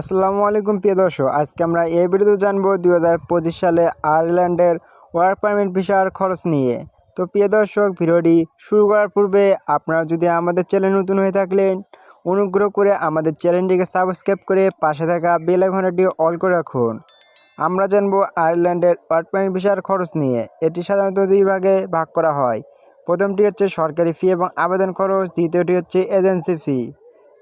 আসসালামু আলাইকুম, প্রিয় দর্শক। আজকে আমরা এই ভিডিওতে জানব দু হাজার পঁচিশ সালে আয়ারল্যান্ডের ওয়ার্ক পারমিট ভিসার খরচ নিয়ে। তো প্রিয় দর্শক, ভিডিওটি শুরু করার পূর্বে আপনারা যদি আমাদের চ্যানেল নতুন হয়ে থাকলেন, অনুগ্রহ করে আমাদের চ্যানেলটিকে সাবস্ক্রাইব করে পাশে থাকা বেল আইকনটি অল করে রাখুন। আমরা জানব আয়ারল্যান্ডের ওয়ার্ক পারমিট ভিসার খরচ নিয়ে। এটি সাধারণত দুই ভাগে ভাগ করা হয়। প্রথমটি হচ্ছে সরকারি ফি এবং আবেদন খরচ, দ্বিতীয়টি হচ্ছে এজেন্সি ফি।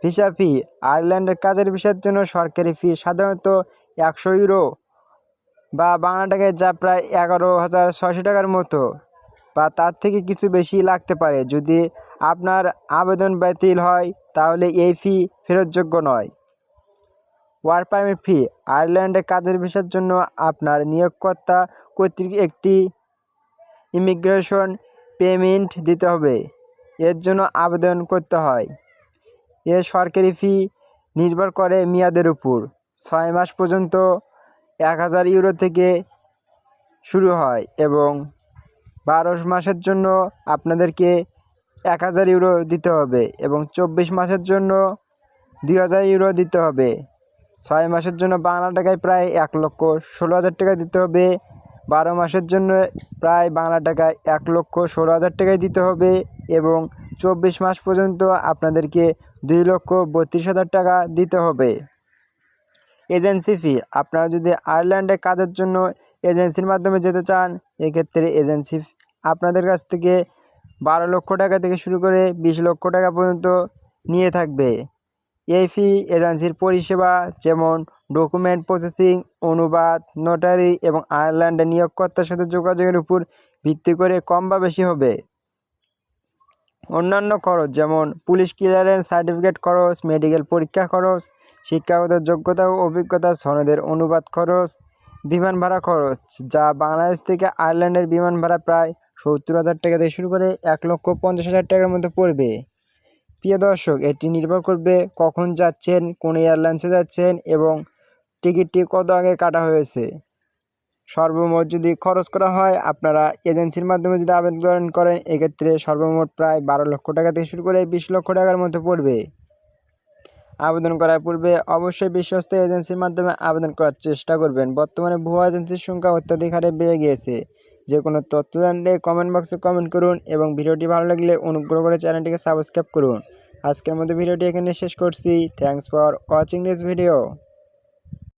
ভিসা ফি আয়ারল্যান্ডের কাজের ভিসার জন্য সরকারি ফি সাধারণত একশো ইউরো বা বাংলা টাকায় যা প্রায় এগারো হাজার ছয়শো টাকার মতো বা তার থেকে কিছু বেশি লাগতে পারে। যদি আপনার আবেদন বাতিল হয়, তাহলে এই ফি ফেরতযোগ্য নয়। ওয়ার্ক পারমিট ফি আয়ারল্যান্ডে কাজের ভিসার জন্য আপনার নিয়োগকর্তা কর্তৃক একটি ইমিগ্রেশন পেমেন্ট দিতে হবে। এর জন্য আবেদন করতে হয়। এর সরকারি ফি নির্ভর করে মেয়াদের উপর। ছয় মাস পর্যন্ত এক হাজার ইউরো থেকে শুরু হয় এবং বারো মাসের জন্য আপনাদেরকে এক হাজার ইউরো দিতে হবে এবং চব্বিশ মাসের জন্য দুই হাজার ইউরো দিতে হবে। ছয় মাসের জন্য বাংলা টাকায় প্রায় এক লক্ষ ষোলো হাজার টাকা দিতে হবে। বারো মাসের জন্য প্রায় বাংলা টাকায় এক লক্ষ ষোলো হাজার টাকায় দিতে হবে এবং চব্বিশ মাস পর্যন্ত আপনাদেরকে দুই লক্ষ বত্রিশ হাজার টাকা দিতে হবে। এজেন্সি ফি, আপনারা যদি আয়ারল্যান্ডে কাজের জন্য এজেন্সির মাধ্যমে যেতে চান, এক্ষেত্রে এজেন্সি আপনাদের কাছ থেকে বারো লক্ষ টাকা থেকে শুরু করে বিশ লক্ষ টাকা পর্যন্ত নিয়ে থাকবে। এই ফি এজেন্সির পরিষেবা যেমন ডকুমেন্ট প্রসেসিং, অনুবাদ, নোটারি এবং আয়ারল্যান্ডে নিয়োগকর্তার সাথে যোগাযোগের উপর ভিত্তি করে কম বা বেশি হবে। অন্যান্য খরচ, যেমন পুলিশ ক্লিয়ারেন্স, সার্টিফিকেট খরচ, মেডিকেল পরীক্ষা খরচ, শিক্ষাগত যোগ্যতা ও অভিজ্ঞতা সনদের অনুবাদ খরচ, বিমান ভাড়া খরচ, যা বাংলাদেশ থেকে আয়ারল্যান্ডের বিমান ভাড়া প্রায় সত্তর হাজার টাকা থেকে শুরু করে এক লক্ষ পঞ্চাশ হাজার টাকার মতো পড়বে। প্রিয় দর্শক, এটি নির্ভর করবে কখন যাচ্ছেন, কোন এয়ারলাইন্সে যাচ্ছেন এবং টিকিটটি কত আগে কাটা হয়েছে। সর্বমোট যদি খরচ করা হয়, আপনারা এজেন্সির মাধ্যমে যদি আবেদন করেন এক্ষেত্রে সর্বমোট প্রায় বারো লক্ষ টাকা থেকে শুরু করে বিশ লক্ষ টাকার মতো পড়বে। আবেদন করার পূর্বে অবশ্যই বিশ্বস্ত এজেন্সির মাধ্যমে আবেদন করার চেষ্টা করবেন। বর্তমানে ভুয়া এজেন্সির সংখ্যা অত্যাধিক হারে বেড়ে গিয়েছে। যে কোনো তথ্য জানলে কমেন্ট বক্সে কমেন্ট করুন এবং ভিডিওটি ভালো লাগলে অনুগ্রহ করে চ্যানেলটিকে সাবস্ক্রাইব করুন। আজকের মতো ভিডিওটি এখানে শেষ করছি। Thanks for watching this video